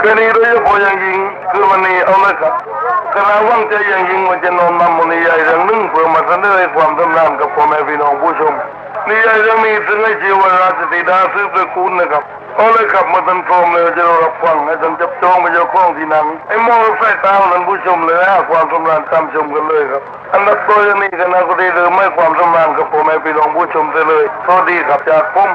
คืนนี้โดยเฉพาะอย่างยิ่งคือวันนี้เอาเลยครับคณะว่างใจอย่างยิ่งมันจะนอนนำมันนิยายเรื่องหนึ่งเพื่อมาเสนอให้ความสำนานกับพ่อแม่พี่น้องผู้ชมนิยายเรื่องนี้ซึ่งให้ชื่อว่าราชธิดาซื้อตระกูลนะครับเอาเลยครับมื่อท่านพร้อมเลยจะรับฟังให้ท่านจับจองไปเจ้าของที่นั่งไอ้มองสายตาท่านผู้ชมเลยนะความสำนานตามชมกันเลยครับ อันดับตัวอย่างนี้คณะก็ได้เริ่มให้ความสำนานกับพ่อแม่พี่น้องผู้ชมได้เลยสวัสดีครับจากผม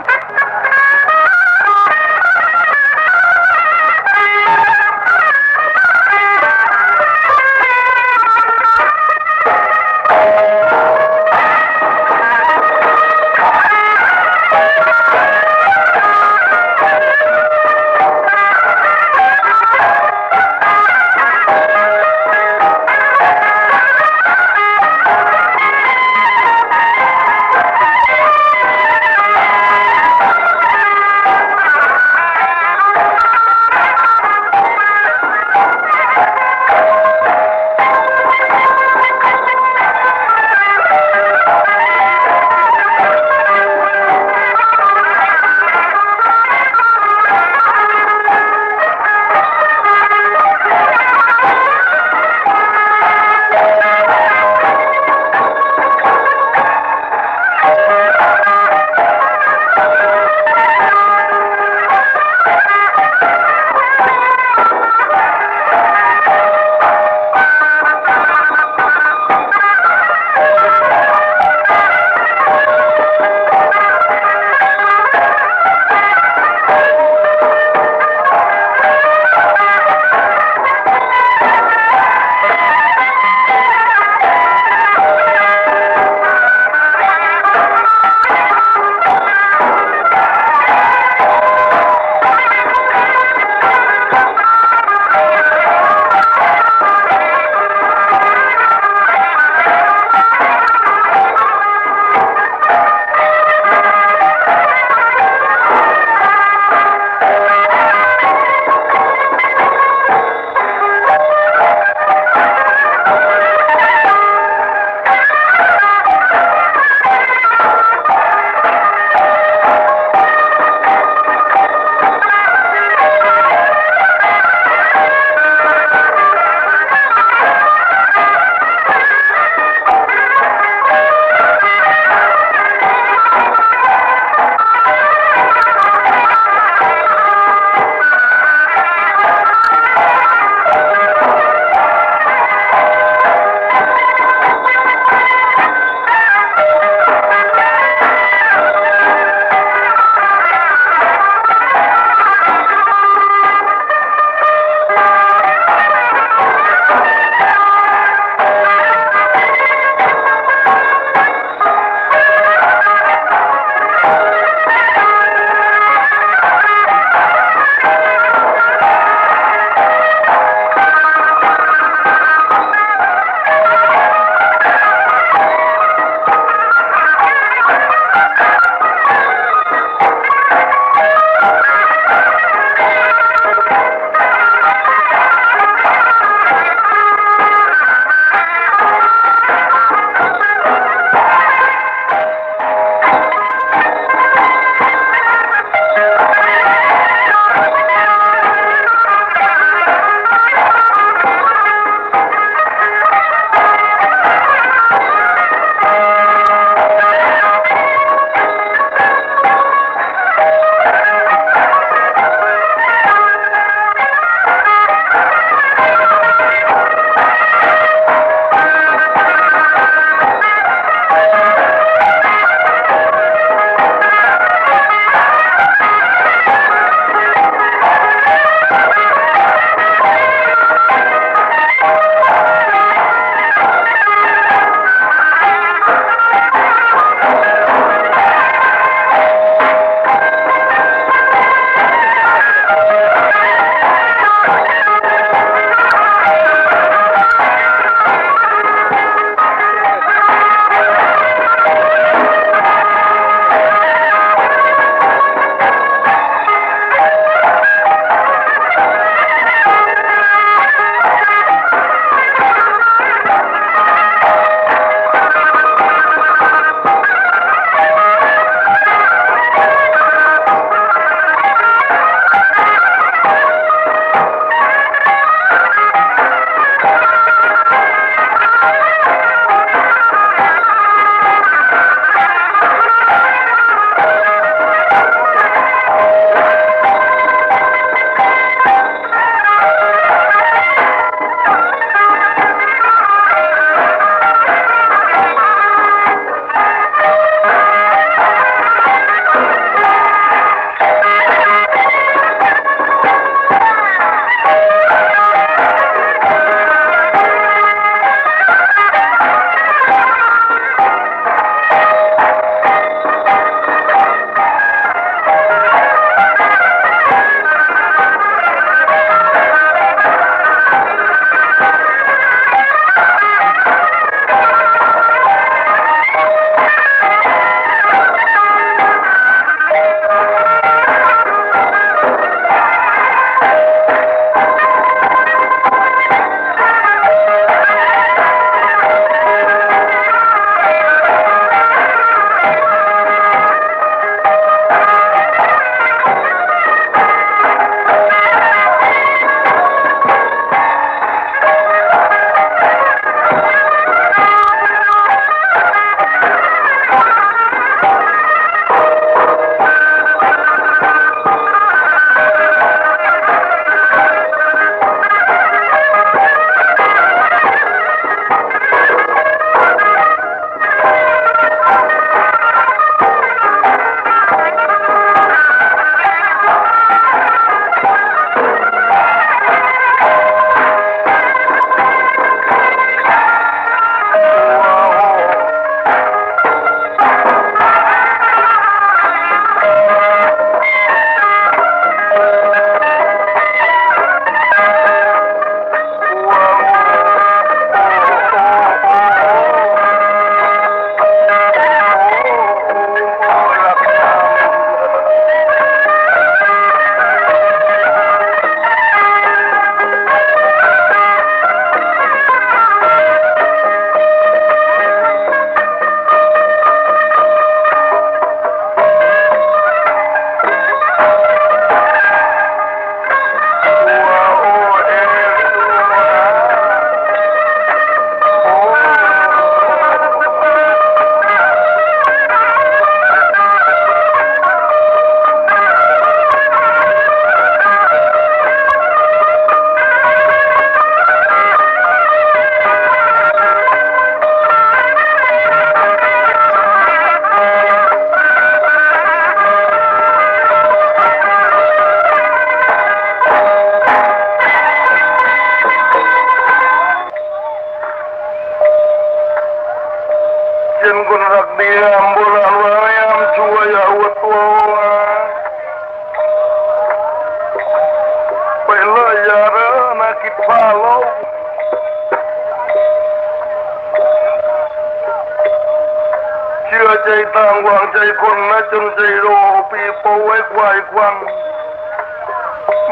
ต่างวางใจคนนะจนใจโรปีโปไว้ควายควัง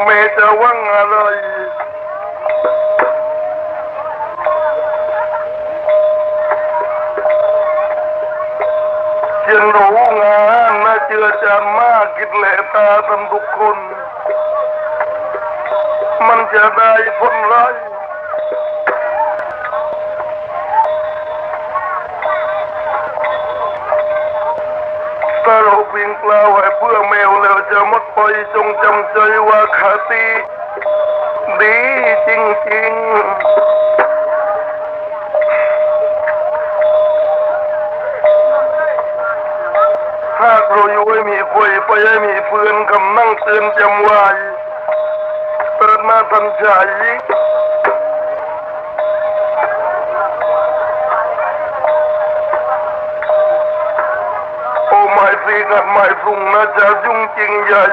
เมจะว่างอะไรเชียนรู้งานนะเจือจานมากกิดแหลตาทำทุกคน มันจะได้ผลร้าย จงจำใจว่าขาตี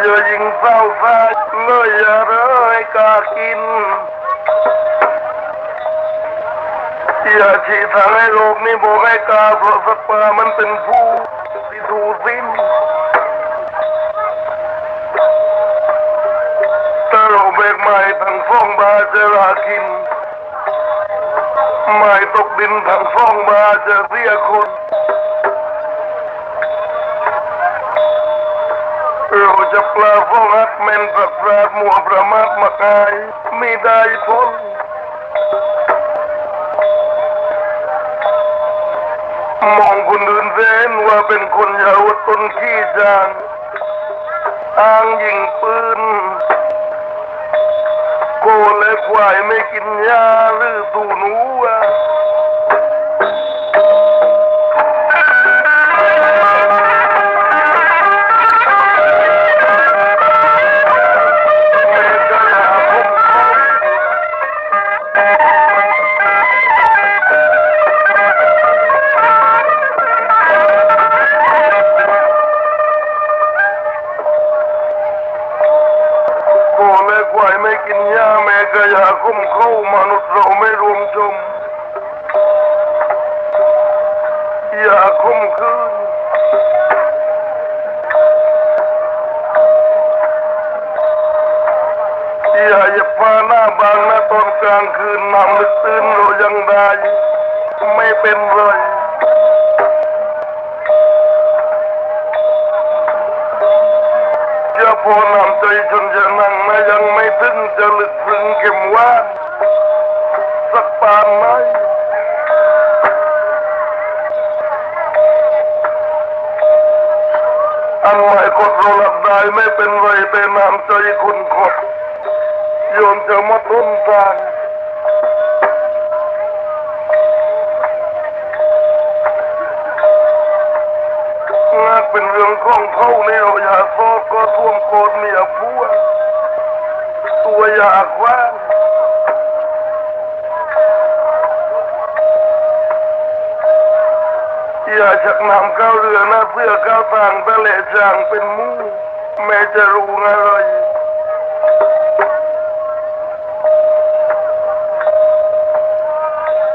อย่าเยอะยิงเศร้าซ่าเลยอยาเลยกากินอย่าชี้ทางให้โลกนี้บอกให้กาเพราะสัตว์ป่ามันเป็นผู้ที่ดูสิ้นถ้าเราเบกไม้ทั้งฟ้องบาเจรากินไม้ตกดินทั้งฟ้องบาจะเสียคน เราจะปลาฟองอัดเมนสัตว์ราดมัวประมาทมากายไม่ได้พ้นมองคนอื่นเส้นว่าเป็นคนยาวตนขี้จานอ้างยิงปืนโกและควายไม่กินยาหรือตูนูอะ ควายไม่กินหญ้าแม่ก็อยาคุ้มเข้ามนุษย์เราไม่รวมชมอย่าคุ้มคืนอย่าอย่าพาหน้าบางนะตอนกลางคืนนำลึกตื่นเรายังได้ไม่เป็นไรจะพอนำใจจน จะลึกซึ้งเข็มหว่านสักปานไหนอันหมายกดเราหลับได้ไม่เป็นไรแต่น้ำใจคุณกดโยมจะมาต้นทางงานเป็นเรื่องของเขาเนี่ยอย่าซอกก็ท่วมโกดเมีย พัวตัวอยากว่าอย่าชักนำก้าวเรือหน้าเพื่อก้าวต่างตะเละจางเป็นมู่แม่จะรู้อะไร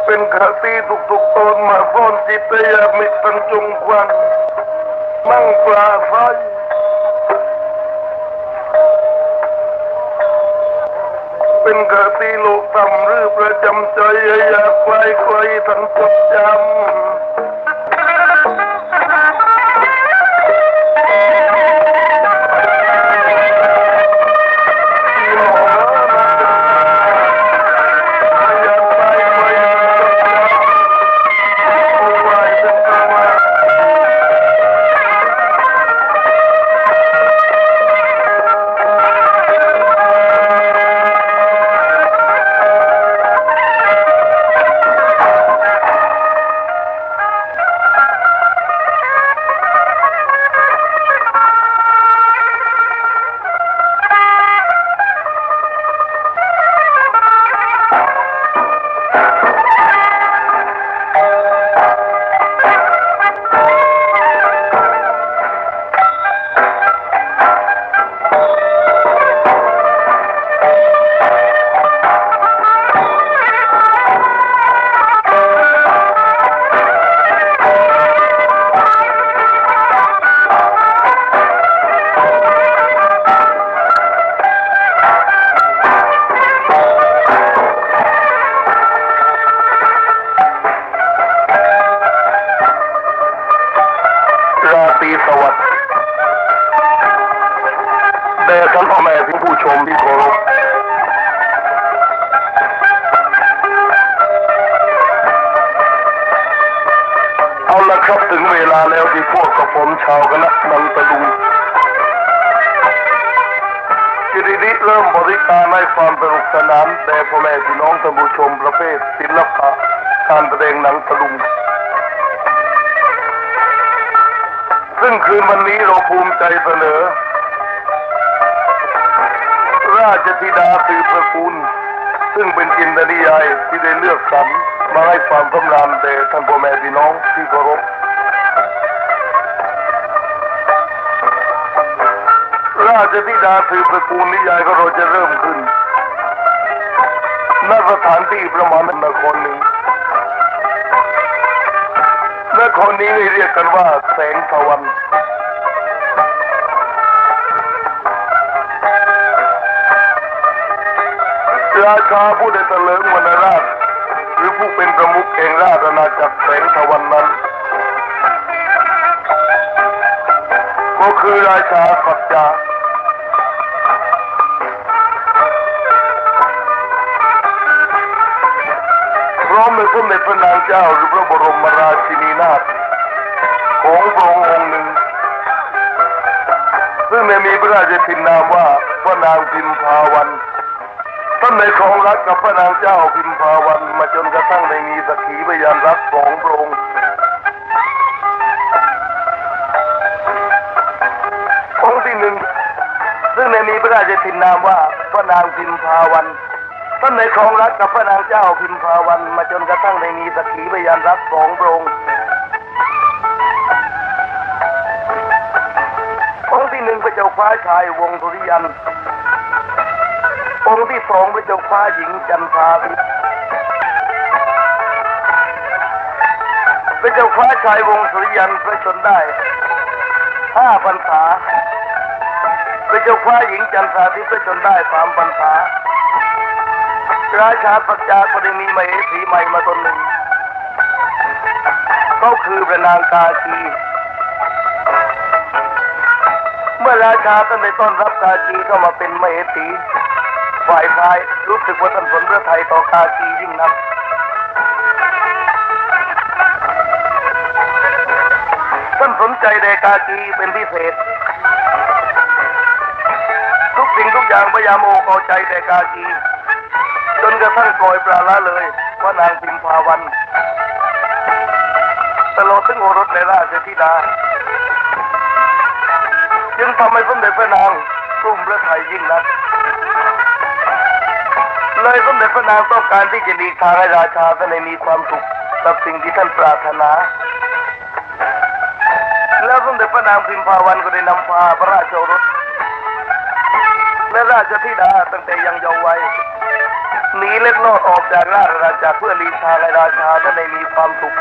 เป็นคติทุกๆตนมาฟ้อนจิตยามิตรบรรจงควัน มั่งปลาไฟ เป็นกะตีโลกต่ำหรือประจำใจอยากไกลไกลทันจดจำ ครับถึงเวลาแล้วที่พวกกับผมชาวคณะนันตะลุงกิรินิเริ่มบริการให้ความสนุกสนานแด่พ่อแม่พี่น้องท่านผู้ชมประเภทศิลปะการแสดงหนังตะลุง ซึ่งคืนวันนี้เราภูมิใจเสนอ ราชธิดาสืบตระกูลซึ่งเป็นจินตนิยายที่ได้เลือกสรร มาให้ความสำราญแด่ท่านพ่อแม่พี่น้องที่เคารพราชธิดาสืบตระกูลนิยายของเราจะเริ่มขึ้นณสถานที่ประมาณนครนี้นครนี้เรียกกันว่าแสงตะวันราชาผู้ได้เถลิงวรรณราช รือผู้เป็นประมุขแห่งราชอาณาจักรแสงตะวันนั้น ก็คือราชาสัจจาพร้อมด้วยสมเด็จพระนางเจ้าหรือพระบรมราชินีนาถของพระองค์องค์หนึ่ง ซึ่งได้มีพระราชทินนามว่าพระนางพิมพาวัน ท่านในครองรักกับพระนางเจ้าพิมพาวันมาจนกระทั่งได้มีสักขีพยานรักสองพระองค์องค์ที่หนึ่งซึ่งในมีพระราชทินนามว่าพระนางพิมพาวันท่านในครองรักกับพระนางเจ้าพิมพาวันมาจนกระทั่งได้มีสักขีพยานรักสองพระองค์องค์ที่หนึ่งพระเจ้าฟ้าชายวงศ์สุริยัน องค์ที่สองพระเจ้าฟ้าหญิงจันทราทิพระเจ้าฟ้าชายวงสุริยันพระชนได้ห้าพรรษาพระเจ้าฟ้าหญิงจันทราทิพย์พระชนได้สามพรรษาราชาปัจจาก็ได้มีมเหสีใหม่มาตนหนึ่ง ก็คือพระนางกาคี เมื่อราชาท่านได้ต้อนรับกากีเข้ามาเป็นมเหสี ฝ่ายซ้ายรู้สึกว่าท่านสนพระไทยต่อกากียิ่งนักท่านสนใจในกากีเป็นพิเศษ ทุกสิ่งทุกอย่างพยายามโอเอาใจแต่กากีจนกระทั่งปล่อยปลาละเลยว่านางพิมพาวันตลอดถึงโอรสในราชธิดาจึงทำให้สมเด็จพระนางกลุ่มพระไทยยิ่งนัก เลยสมเด็จพระนางต้องการที่จะดีทางให้ราชาท่านได้มีความสุขกับสิ่งที่ท่านปรารถนา แล้วสมเด็จพระนางพิมพาวันก็ได้นำพาพระราชโอรสและราชธิดาตั้งแต่ยังเยาว์วัยหนีเล็ดลอดออกจากราชอาณาจักรเพื่อลีทางให้ราชาท่านได้มีความสุข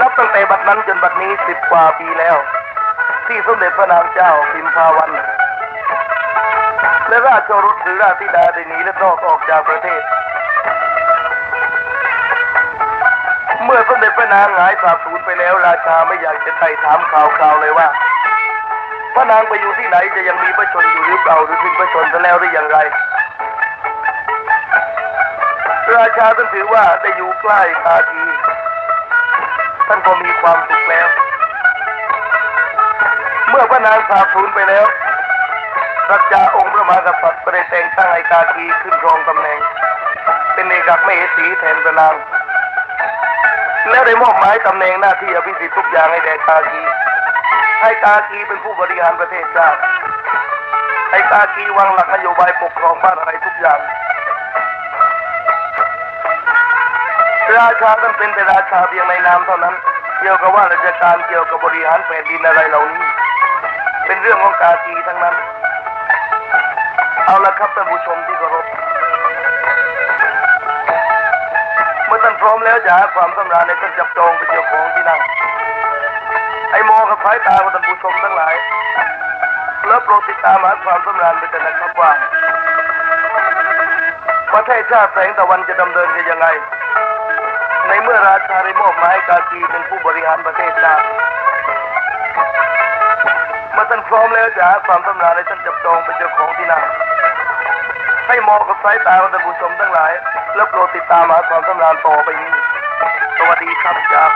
นับตั้งแต่บัดนั้นจนบัดนี้สิบกว่าปีแล้ว ที่สมเด็จพระนางเจ้าพิมพาวัน และราชโอรสหรือราชธิดาได้หนีและนอกออกจากประเทศ เมื่อสมเด็จพระนางหายสาบสูญไปแล้วราชาไม่อยากจะไต่ถามข่าวคราวเลยว่า พระนางไปอยู่ที่ไหนจะยังมีพระชนอยู่หรือเปล่าหรือทิ้งพระชนซะแล้วหรืออย่างไร ราชาท่านถือว่าได้อยู่ใกล้ตาทีท่านก็มีความสุขแล้ว เมื่อพระนางสาบสูญไปแล้ว สัจจาองค์พระมหากษัตริย์ก็ได้แต่งตั้งไอกากีขึ้นครองตำแหน่ง เป็นเอกอัครมเหสีแทนพระนางแล้วได้มอบหมายตำแหน่งหน้าที่อภิสิทธิ์ทุกอย่างให้แด่กากีให้กากีเป็นผู้บริหารประเทศชาติให้กากีวางหลักนโยบายปกครองบ้านอะไรทุกอย่าง ราชาต้องเป็นแต่ราชาเพียงในนามเท่านั้น เกี่ยวกับว่าราชการเกี่ยวกับบริหารแผ่นดินอะไรเหล่านี้ เป็นเรื่องของกากีทั้งนั้น เอาละครับท่านผู้ชมที่เคารพ เมื่อท่านพร้อมแล้วจะหาความสำราญในท่านจับจองเป็นเจ้าของที่นั่ง ไอ้มองกับสายตาของท่านผู้ชมทั้งหลาย แล้วโปรดติดตามหาความสำราญไปกันนะครับว่าประเทศชาติแสงตะวันจะดำเนินกันยังไง ในเมื่อราชาได้มอบหมายกากีเป็นผู้บริหารประเทศชาติเมื่อท่านพร้อมแล้วจะหาความสำราญในท่านจับจองเป็นเจ้าของที่นั่ง ให้มองกับสายตาของท่านผู้ชมทั้งหลาย แล้วโปรดติดตามหาความสำราญต่อไปนี้วัสดีครับจาก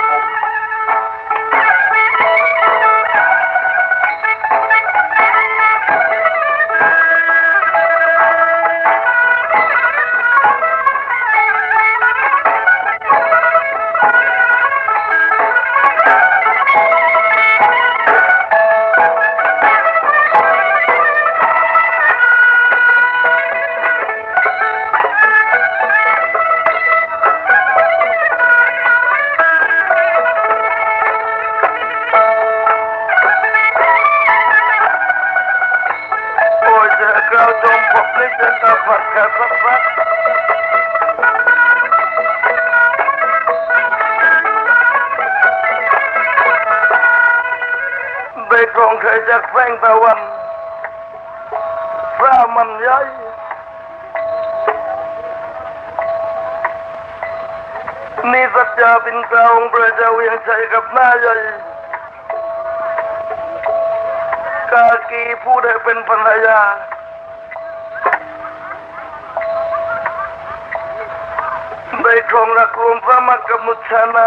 ลิขิตผัดแค่สักพักได้กองเคยจากแสงตะวันพระมันใหญ่นี่สัจจาเป็นกลางค์พระเจ้าเวียงชัยกับหน้าใหญ่กากีผู้ได้เป็นภรรยา yambaye ijonga ku mvama akamucana